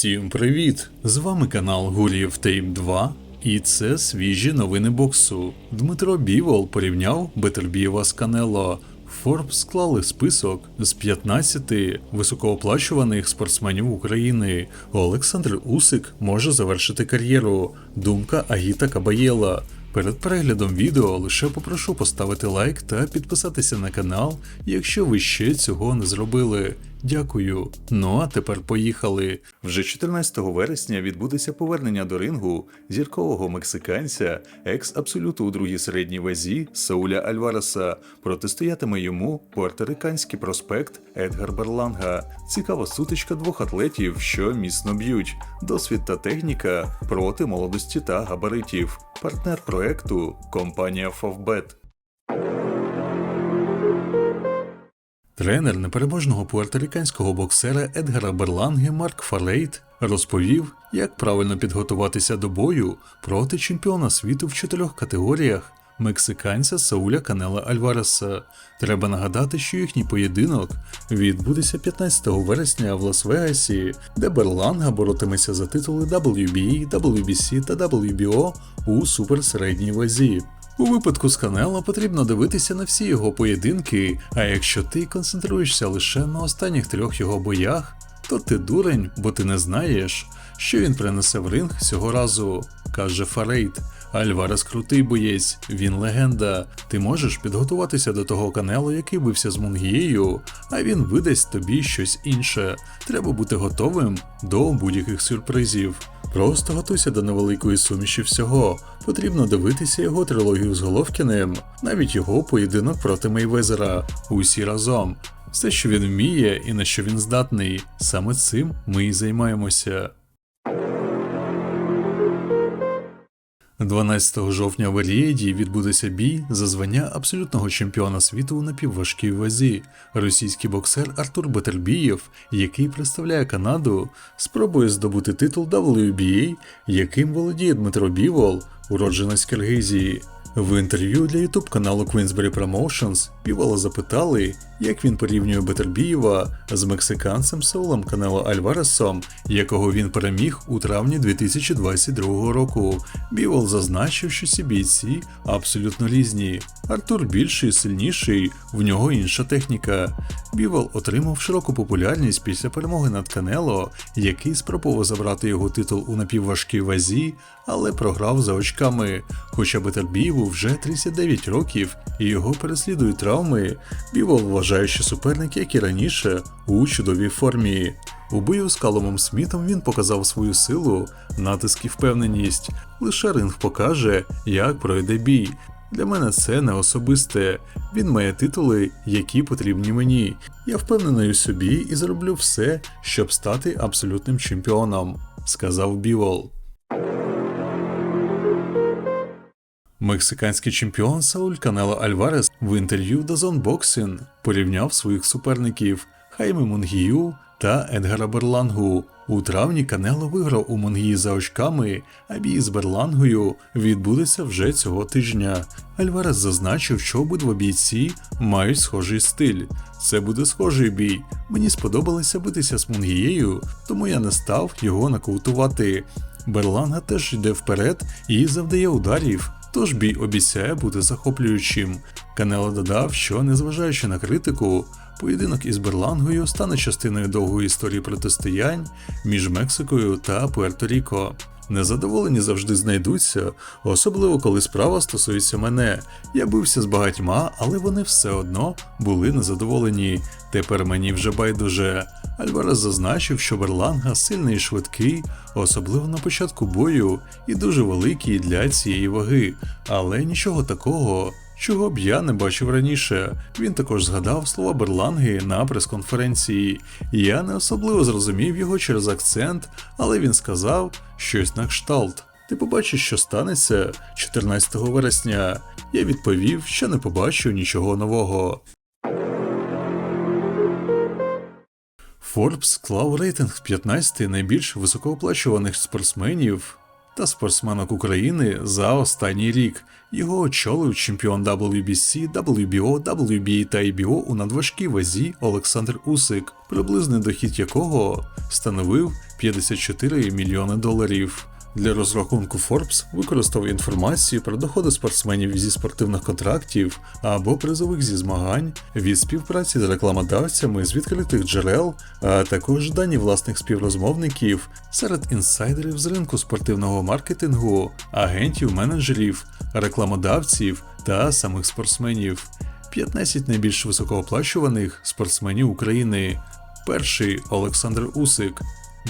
Всім привіт! З вами канал Гурієв Тейп 2, і це свіжі новини боксу. Дмитро Бівол порівняв Бетербієва з Канело. Форбс склали список з 15 високооплачуваних спортсменів України. Олександр Усик може завершити кар'єру. Думка Агіта Кабаєла. Перед переглядом відео лише попрошу поставити лайк та підписатися на канал, якщо ви ще цього не зробили. Дякую. Ну а тепер поїхали. Вже 14 вересня відбудеться повернення до рингу зіркового мексиканця, екс-абсолюту у другій середній вазі Сауля Альвареса. Протистоятиме йому пуерториканський проспект Едгар Берланга. Цікава сутичка двох атлетів, що міцно б'ють. Досвід та техніка проти молодості та габаритів. Партнер проекту компанія Фовбет. Тренер непереможного пуерториканського боксера Едгара Берланге Марк Фарейт розповів, як правильно підготуватися до бою проти чемпіона світу в чотирьох категоріях мексиканця Сауля Канела Альвареса. Треба нагадати, що їхній поєдинок відбудеться 15 вересня в Лас-Вегасі, де Берланга боротиметься за титули WBA, WBC та WBO у суперсередній вазі. У випадку з Канело потрібно дивитися на всі його поєдинки, а якщо ти концентруєшся лише на останніх трьох його боях, то ти дурень, бо ти не знаєш, що він принесе в ринг цього разу, каже Фарейт. Альварес крутий боєць, він легенда. Ти можеш підготуватися до того канело, який бився з Мунгією, а він видасть тобі щось інше. Треба бути готовим до будь-яких сюрпризів. Просто готуйся до невеликої суміші всього. Потрібно дивитися його трилогію з Головкіним, навіть його поєдинок проти Мейвезера. Усі разом. Все, що він вміє і на що він здатний. Саме цим ми і займаємося. 12 жовтня в Елієді відбудеться бій за звання абсолютного чемпіона світу у напівважкій вазі. Російський боксер Артур Бетербієв, який представляє Канаду, спробує здобути титул WBA, яким володіє Дмитро Бівол, уродженець Киргизії. В інтерв'ю для ютуб каналу Queensberry Promotions Бівола запитали, як він порівнює Бетербієва з мексиканцем Саулом Канело Альваресом, якого він переміг у травні 2022 року. Бівол зазначив, що ці бійці абсолютно різні. Артур більший, і сильніший, в нього інша техніка. Бівол отримав широку популярність після перемоги над Канело, який спробував забрати його титул у напівважкій вазі, але програв за очками. Хоча Бетербієву вже 39 років і його переслідують травми, Бівол вважає, що суперник, як і раніше, у чудовій формі. У бою з Каломом Смітом він показав свою силу, натиск і впевненість. Лише ринг покаже, як пройде бій. Для мене це не особисте. Він має титули, які потрібні мені. Я впевнений у собі і зроблю все, щоб стати абсолютним чемпіоном, сказав Бівол. Мексиканський чемпіон Сауль Канело Альварес в інтерв'ю до Zone Boxing порівняв своїх суперників Хайме Мунгію та Едгара Берлангу. У травні Канело виграв у Мунгії за очками, а бій з Берлангою відбудеться вже цього тижня. Альварес зазначив, що обидва бійці мають схожий стиль. Це буде схожий бій. Мені сподобалося битися з Мунгією, тому я не став його нокаутувати. Берланга теж йде вперед і завдає ударів. Тож бій обіцяє бути захоплюючим. Канело додав, що, незважаючи на критику, поєдинок із Берлангою стане частиною довгої історії протистоянь між Мексикою та Пуерто-Ріко. Незадоволені завжди знайдуться, особливо коли справа стосується мене. Я бився з багатьма, але вони все одно були незадоволені. Тепер мені вже байдуже. Альварес зазначив, що Берланга сильний і швидкий, особливо на початку бою, і дуже великий для цієї ваги, але нічого такого. Чого б я не бачив раніше. Він також згадав слова Берланги на прес-конференції. Я не особливо зрозумів його через акцент, але він сказав щось на кшталт. Ти побачиш, що станеться 14 вересня. Я відповів, що не побачив нічого нового. Forbes склав рейтинг 15 найбільш високооплачуваних спортсменів та спортсменок України за останній рік. Його очолив чемпіон WBC, WBO, WBA та IBO у надважкій вазі Олександр Усик, приблизний дохід якого становив 54 мільйони доларів. Для розрахунку Forbes використав інформацію про доходи спортсменів зі спортивних контрактів або призових зі змагань від співпраці з рекламодавцями з відкритих джерел, а також дані власних співрозмовників серед інсайдерів з ринку спортивного маркетингу, агентів, менеджерів, рекламодавців та самих спортсменів. 15 найбільш високооплачуваних спортсменів України. Перший Олександр Усик,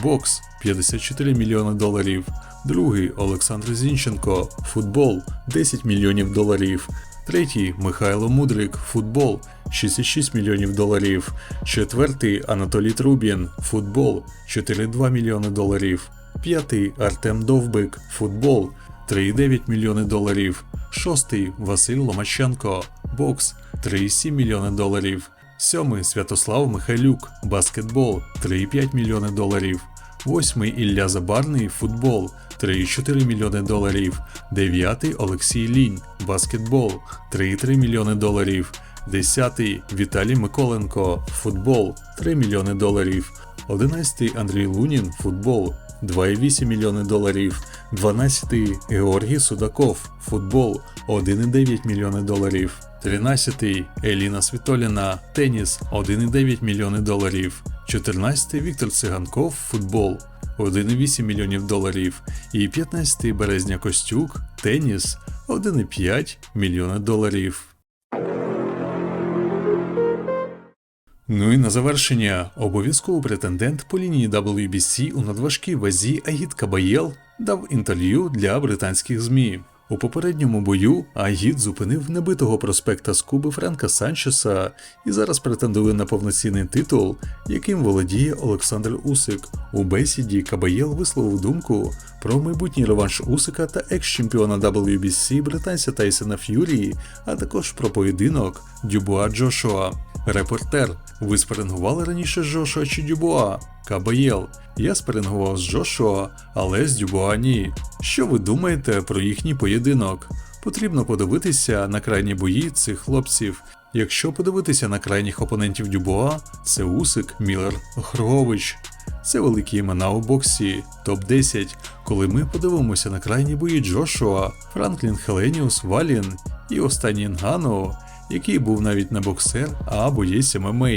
бокс 54 мільйони доларів. Другий Олександр Зінченко, футбол 10 мільйонів доларів. Третій Михайло Мудрик, футбол 66 мільйонів доларів. Четвертий Анатолій Трубін, футбол 4,2 мільйони доларів. П'ятий Артем Довбик, футбол 3,9 мільйони доларів. Шостий Василь Ломаченко, бокс 3,7 мільйони доларів. Сьомий Святослав Михайлюк, баскетбол 3,5 мільйони доларів. Восьмий Ілля Забарний, футбол 3,4 мільйони доларів. Дев'ятий Олексій Лінь, баскетбол 3,3 мільйони доларів. Десятий Віталій Миколенко, футбол 3 мільйони доларів. Одинадцятий Андрій Лунін, футбол 2,8 мільйони доларів. 12 Георгій Судаков, футбол 1,9 мільйони доларів. 13 Еліна Світоліна, теніс 1,9 мільйони доларів. 14 Віктор Циганков, футбол 1,8 мільйонів доларів. І 15 Березня Костюк, теніс 1,5 мільйона доларів. Ну і на завершення, обов'язково претендент по лінії WBC у надважкій вазі Агіт Кабаєл дав інтерв'ю для британських ЗМІ. У попередньому бою Агіт зупинив небитого проспекта з Куби Френка Санчеса і зараз претендує на повноцінний титул, яким володіє Олександр Усик. У бесіді Кабаєл висловив думку про майбутній реванш Усика та екс-чемпіона WBC британця Тайсона Ф'юрі, а також про поєдинок Дюбуа Джошуа. Репортер, ви спарингували раніше з Джошуа чи Дюбуа? Кабаєл. Я спарингував з Джошуа, але з Дюбуа ні. Що ви думаєте про їхній поєдинок? Потрібно подивитися на крайні бої цих хлопців. Якщо подивитися на крайніх опонентів Дюбуа, це Усик, Міллер, Охрогович. Це великі імена у боксі, топ-10. Коли ми подивимося на крайні бої Джошуа, Франклін Хеленіус, Валін і останній Нгану, який був навіть не боксер, а боєць ММА.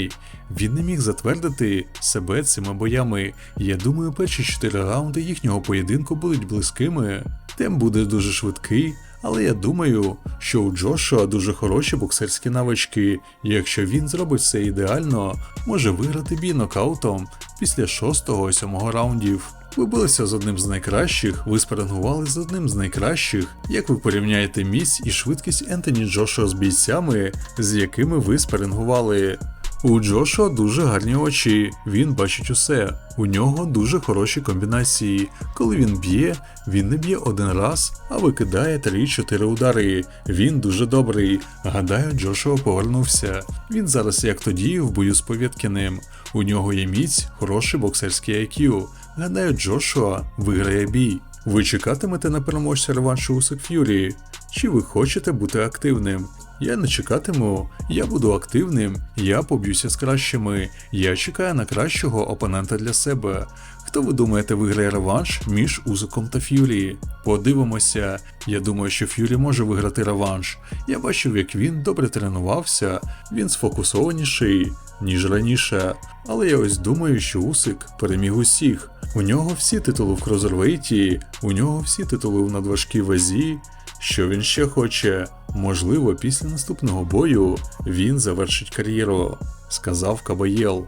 Він не міг затвердити себе цими боями. Я думаю, перші чотири раунди їхнього поєдинку будуть близькими. Темп буде дуже швидкий, але я думаю, що у Джошуа дуже хороші боксерські навички. і Якщо він зробить все ідеально, може виграти бій нокаутом після 6-7 раундів. Ви билися з одним з найкращих, ви спарингували з одним з найкращих. Як ви порівняєте міць і швидкість Ентоні Джошуа з бійцями, з якими ви спарингували? У Джошуа дуже гарні очі, він бачить усе. У нього дуже хороші комбінації. Коли він б'є, він не б'є один раз, а викидає 3-4 удари. Він дуже добрий. Гадаю, Джошуа повернувся. Він зараз як тоді в бою з Повєткіним. У нього є міць, хороший боксерський IQ. Гадаю, Джошуа виграє бій. Ви чекатимете на переможця реваншу у Ф'юрі? Чи ви хочете бути активним? Я не чекатиму, я буду активним, я поб'юся з кращими, я чекаю на кращого опонента для себе. Хто ви думаєте виграє реванш між Узиком та Ф'юрі? Подивимося. Я думаю, що Ф'юрі може виграти реванш. Я бачив, як він добре тренувався, він сфокусованіший, ніж раніше. Але я ось думаю, що Усик переміг усіх. У нього всі титули в крузервейті, у нього всі титули в надважкій вазі. Що він ще хоче? Можливо, після наступного бою він завершить кар'єру, сказав Кабаєл.